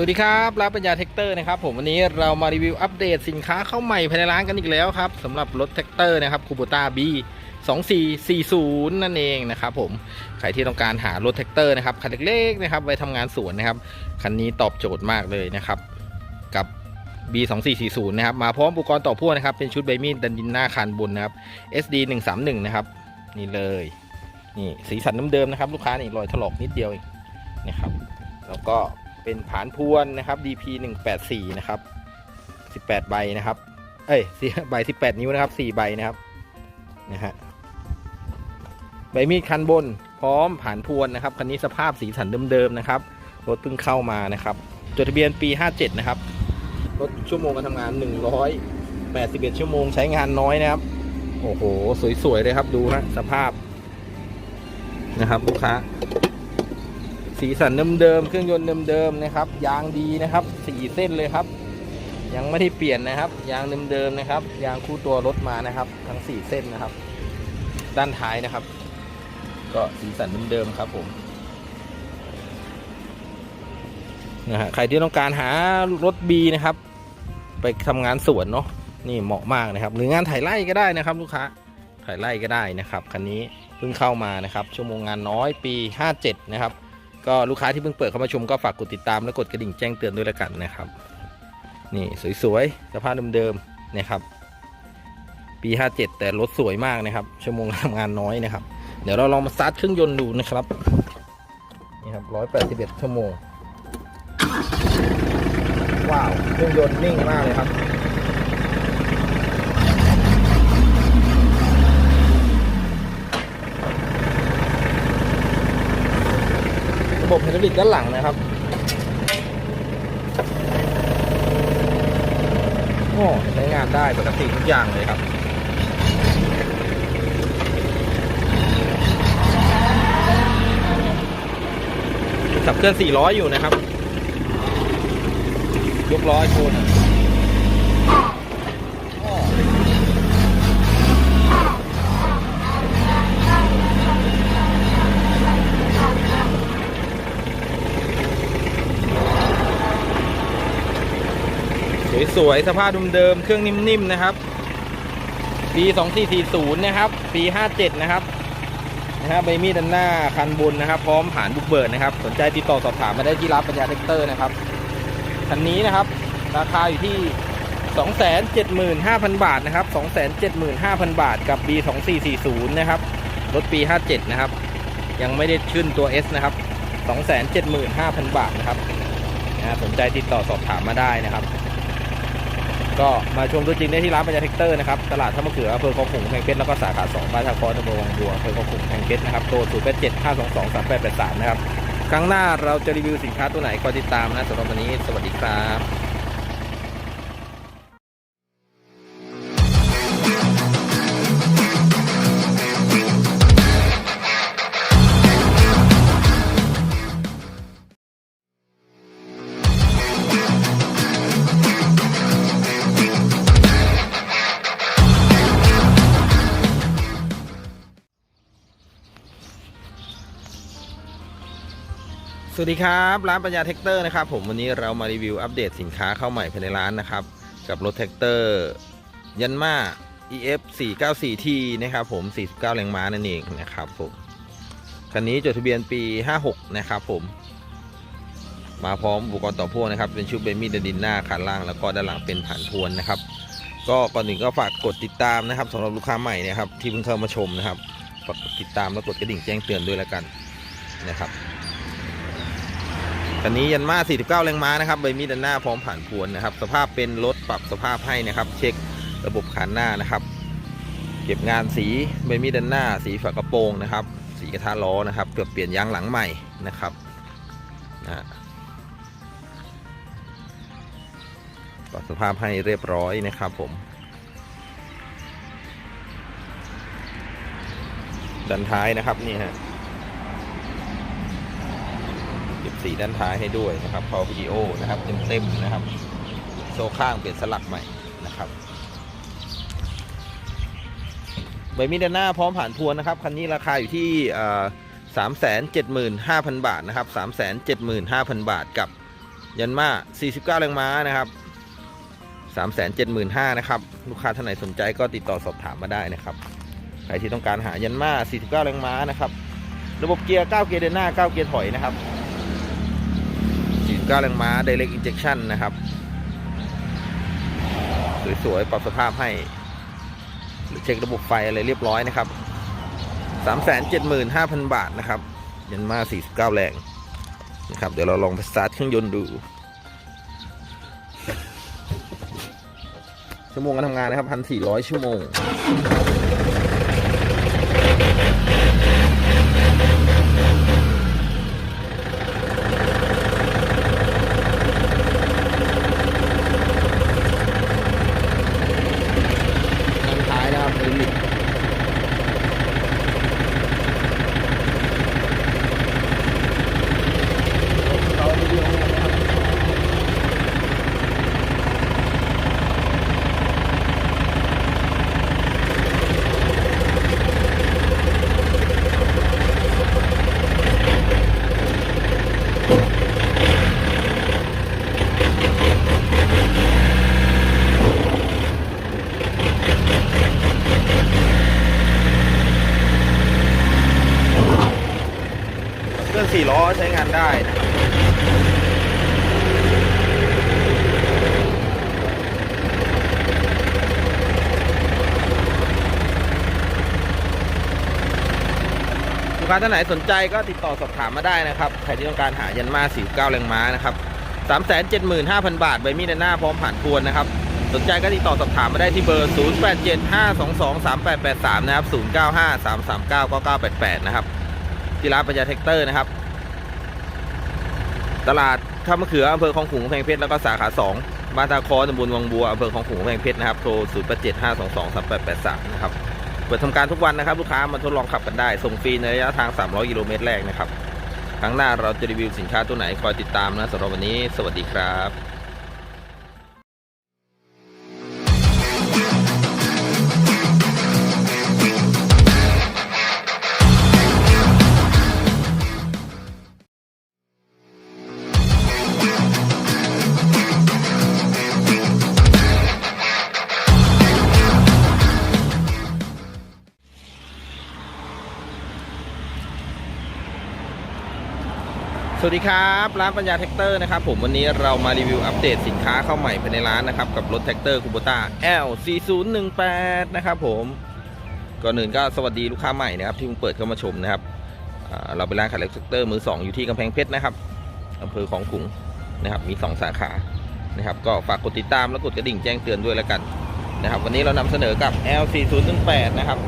สวัสดีครับรับปัญญาเทคเตอร์นะครับผมวันนี้เรามารีวิวอัปเดตสินค้าเข้าใหม่ภายในร้านกันอีกแล้วครับสำหรับรถแท็กเตอร์นะครับคูโบต้าบี2440 นั่นเองนะครับผมใครที่ต้องการหารถแท็กเตอร์นะครับคันเล็กๆนะครับไว้ทำงานสวนนะครับคันนี้ตอบโจทย์มากเลยนะครับกับ B2440 นะครับมาพร้อมอุปกรณ์ต่อพ่วงนะครับเป็นชุดใบมีดดันดินหน้าคานบนนะครับ SD 131 นะครับนี่เลยนี่สีสันเดิมๆนะครับลูกค้านี่รอยถลอกนิดเดียวเองนะครับแล้วก็ เป็นผานพวนนะครับ DP 184นะครับ18ใบนะครับ เอ้ยใบ18 นิ้วนะครับ4ใบนะครับนะฮะใบมีดคันบน พร้อมผานพวนนะครับคันนี้สภาพสีสันเดิมๆนะครับรถเพิ่งเข้ามานะครับ จดทะเบียนปี 57 นะครับ รถชั่วโมงการทำงาน 181 ชั่วโมงใช้งานน้อยนะครับ โอ้โห สวยๆเลยครับ ดูฮะสภาพนะครับลูกค้า สีสันเดิมๆเครื่องยนต์เดิมๆนะครับ ยางดีนะครับสี่เส้นเลยครับ ยังไม่ได้เปลี่ยนนะครับ ยางเดิมๆนะครับ ยางคู่ตัวรถมานะครับ ทั้งสี่เส้นนะครับ ด้านท้ายนะครับ ก็สีสันเดิมๆครับผมนะฮะใครที่ต้องการหารถ B นะครับ ไปทำงานสวนเนาะนี่เหมาะมากนะครับ หรืองานถ่ายไร่ก็ได้นะครับ ลูกค้าถ่ายไร่ก็ได้นะครับคันนี้เพิ่งเข้ามานะครับ ชั่วโมงงานน้อยปี 57 นะครับ ก็ลูกค้าที่เพิ่งเปิดเข้ามาชมก็ฝากกดติดตามและกดกระดิ่งแจ้งเตือนด้วยละกันนะครับ นี่สวยๆสภาพเดิมๆนะครับ ปี 57 แต่รถสวยมากนะครับ ชั่วโมงทำงานน้อยนะครับ เดี๋ยวเราลองมาสตาร์ทเครื่องยนต์ดูนะครับนี่ครับ 181 ชั่วโมง ว้าว เครื่องยนต์นิ่งมากเลยครับ ระบบไฮดรอลิกด้านหลังนะครับโอ้ใช้งานได้ปกติทุกอย่างเลยครับขับเคลื่อน400 อยู่นะครับ ยกล้อให้โชว์หน่อ สวยๆสภาพเดิมๆเครื่องนิ่มๆนะครับ ปี 2440 นะครับ ปี 57 นะครับนะฮะใบมีดด้านหน้าคันบนนะครับ พร้อมผ่านบุกเบิร์นะครับ สนใจติดต่อสอบถามมาได้ที่ร้านปัญญาเทคเตอร์นะครับคันนี้นะครับ ราคาอยู่ที่ 275,000 บาทนะครับ 275,000 บาทกับ B2440 นะครับ รถปี 57 นะครับ ยังไม่ได้ขึ้นตัว S นะครับ 275,000 บาทนะครับนะสนใจติดต่อสอบถามมาได้นะครับ ก็มาชมตัวจริงได้ที่ร้านปัญญาเทคเตอร์นะครับตลาดท่ามะเขืออำเภอคลองขุงแพงเพชรแล้วก็สาขา2บ้านทาคอนอำเภอวังบัวอำเภอคลองขุงแพงเพชรนะครับโทรเป็นเจ็ดห้าสองสองสี่แปดแปดสามนะครับครั้งหน้าเราจะรีวิวสินค้าตัวไหนคอยติดตามนะสำหรับวันนี้สวัสดีครับ สวัสดีครับร้านปัญญาเทคเตอร์นะครับผมวันนี้เรามารีวิวอัปเดตสินค้าเข้าใหม่ภายในร้านนะครับ กับรถแท็กเตอร์ยันมา EF 494 T นะครับผม 49 แรงม้านั่นเองนะครับผมคันนี้จดทะเบียนปี 56 นะครับผม มาพร้อมอุปกรณ์ต่อพ่วงนะครับ เป็นชุดเบมีดดินหน้าคันล่างแล้วก็ด้านหลังเป็นผ่านพวนนะครับ ก็ก่อนอื่นก็ฝากกดติดตามนะครับสำหรับลูกค้าใหม่นะครับที่เพิ่งเข้ามาชมนะครับฝากกดติดตามและกดกระดิ่งแจ้งเตือนด้วยแล้วกันนะครับ คันนี้ยันมา 49 แรงม้านะครับใบมีดด้านหน้าพร้อมผ่านพวนนะครับ สภาพเป็นรถปรับสภาพให้นะครับ เช็คระบบขานหน้านะครับ เก็บงานสีใบมีดด้านหน้า สีฝากระโปรงนะครับ สีกระทะล้อนะครับเกือบเปลี่ยนยางหลังใหม่นะครับนะปรับสภาพให้เรียบร้อยนะครับผมด้านท้ายนะครับนี่ฮะ เก็บ สีด้านท้ายให้ด้วยนะครับพอวิดีโอนะครับเต็มๆนะครับ โซ่ข้างเปลี่ยนสลักใหม่นะครับใบมีดด้านหน้าพร้อมผ่านทวนนะครับคันนี้ราคาอยู่ที่สามแสนเจ็ดหมื่นห้าพันบาทนะครับสามแสนเจ็ดหมื่นห้าพันบาทกับยันมา49แรงม้านะครับ375,000นะครับลูกค้าท่านไหนสนใจก็ติดต่อสอบถามมาได้นะครับใครที่ต้องการหายันมา49 แรงม้านะครับ ระบบเกียร์ 9 เกียร์เดินหน้า 9 เกียร์ถอยนะครับ 9แรงม้า Direct Injection นะครับ สวยๆ ปรับสภาพให้หรือเช็คระบบไฟอะไรเรียบร้อยนะครับ 375,000 บาทนะครับ ยันมา 49 แรงนะครับ เดี๋ยวเราลองไปสตาร์ทเครื่องยนต์ดู ชั่วโมงการทำงานนะครับ 1,400 ชั่วโมง ด้านท้ายนะครับเอลิเราไปดูข้างในนะครับเค รื่องสี่ล้อใช้งานได้นะครับลูกค้าท่านไหนสนใจก็ติดต่อสอบถามมาได้นะครับ ใครที่ต้องการหายันมา49แรงม้านะครับ375,000 บาทใบมีดด้าหน้าพร้อมผ่านพวนนะครับ สนใจก็ติดต่อสอบถามมาได้ที่เบอร์ 0875223883 นะครับ 0953399988 นะครับที่ร้านปัญญาแท็กเตอร์นะครับ ตลาดท่ามะเขืออำเภอคลองขุงกำแพงเพชรแล้วก็สาขา2บ้านตาคอตำบลวังบัวอำเภอคลองขุงกำแพงเพชรนะครับโทร0875223883นะครับเปิดทำการทุกวันนะครับ ลูกค้ามาทดลองขับกันได้ส่งฟรีในระยะทาง 300กิโลเมตรแรกนะครับครั้งหน้าเราจะรีวิวสินค้าตัวไหนคอยติดตามนะสำหรับวันนี้ สวัสดีครับ สวัสดีครับ ร้านปัญญาแท็กเตอร์นะครับผมวันนี้เรามารีวิวอัปเดตสินค้าเข้าใหม่ภายในร้านนะครับ กับรถแท็กเตอร์คูโบต้า L4018 นะครับผมก่อนอื่นก็สวัสดีลูกค้าใหม่นะครับ ที่เพิ่งเปิดเข้ามาชมนะครับเราเป็นร้านขายรถแท็กเตอร์มือสองอยู่ที่กำแพงเพชรนะครับอำเภอของขุงนะครับมี 2 สาขานะครับก็ฝากกดติดตามและกดกระดิ่งแจ้งเตือนด้วยแล้วกันนะครับวันนี้เรานำเสนอกับ L4018 นะครับ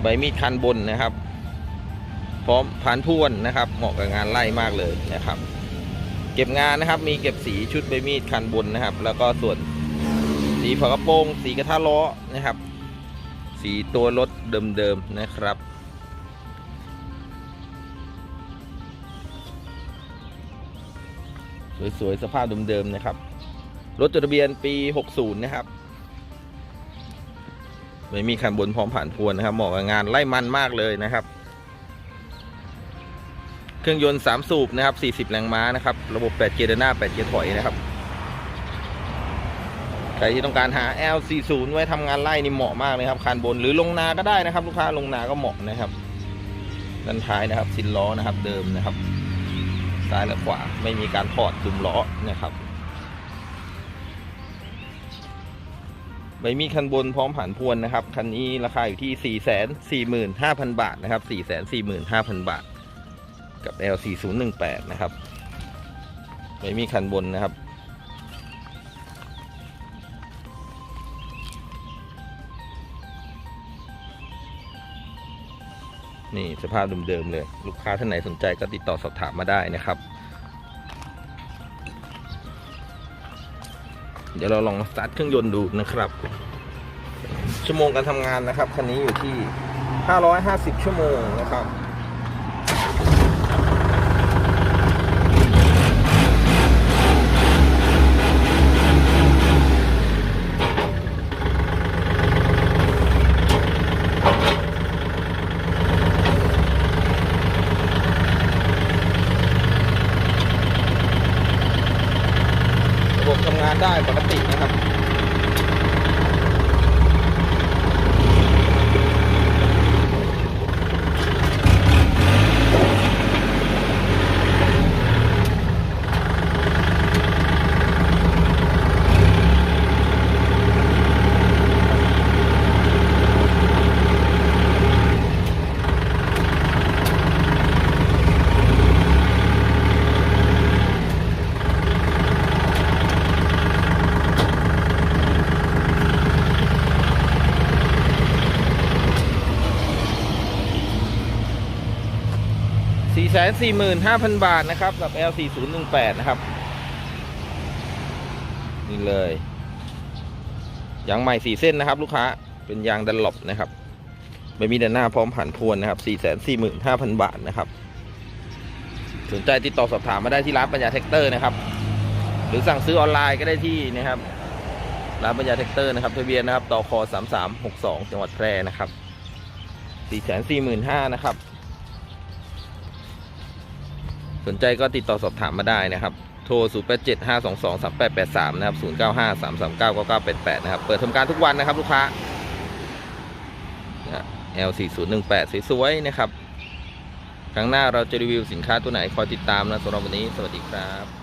ใบมีดคันบนนะครับ ร้อมผ่านพวนนะครับ เหมาะกับงานไล่มากเลยนะครับ เก็บงานนะครับ มีเก็บสีชุดใบมีดคันบนนะครับ แล้วก็ส่วนสีฝากระโปรงสีกระทะล้อนะครับ สีตัวรถเดิมๆนะครับสวยๆสภาพเดิมๆนะครับ รถจดทะเบียนปี 60 นะครับไม่มีคันบนพร้อมผ่านพวนนะครับเหมาะกับงานไล่มันมากเลยนะครับ เครื่องยนต์ 3 สูบนะครับ 40 แรงม้านะครับ ระบบ 8 เกียร์เดินหน้า 8 เกียร์ถอยนะครับ ใครที่ต้องการหา L40 ไว้ทำงานไล่นี่เหมาะมากเลยครับคันบนหรือลงนาก็ได้นะครับ ลูกค้าลงนาก็เหมาะนะครับด้านท้ายนะครับซินล้อนะครับ เดิมนะครับ ซ้ายและขวาไม่มีการถอดดุมล้อนะครับใบมีดคันบนพร้อมผ่านพวนนะครับ คันนี้ราคาอยู่ที่ 445,000 บาทนะครับ 445,000 บาท กับ L4018 นะครับไม่มีคันบนนะครับ นี่สภาพเดิมๆเลย ลูกค้าท่านไหนสนใจก็ติดต่อสอบถามมาได้นะครับ เดี๋ยวเราลองสตาร์ทเครื่องยนต์ดูนะครับ ชั่วโมงการทำงานนะครับ คันนี้อยู่ที่ 550 ชั่วโมงนะครับ ได้ปกตินะครับ 445,000 บาทนะครับ กับ L4018 นะครับ นี่เลย ยางใหม่ 4 เส้นนะครับ ลูกค้า เป็นยางดันหลบนะครับไม่มีด้านหน้าพร้อมผันพวนนะครับ 445,000 บาทนะครับ สนใจติดต่อสอบถามมาได้ที่ร้านปัญญาแท็กเตอร์นะครับ หรือสั่งซื้อออนไลน์ก็ได้ที่นะครับ ร้านปัญญาแท็กเตอร์นะครับ ทะเบียนนะครับ ต่อคอ3362 จังหวัดแพร่นะครับ 445,000นะครับ สนใจก็ติดต่อสอบถามมาได้นะครับ โทร 0 8 7 5 2 2 3 8 8 3 นะครับ 0 9 5 3 3 9 9 9 8 8 นะครับ เปิดทำการทุกวันนะครับลูกค้า L 4 0 1 8 สวยๆนะครับ ครั้งหน้าเราจะรีวิวสินค้าตัวไหนคอยติดตามนะสำหรับวันนี้ สวัสดีครับ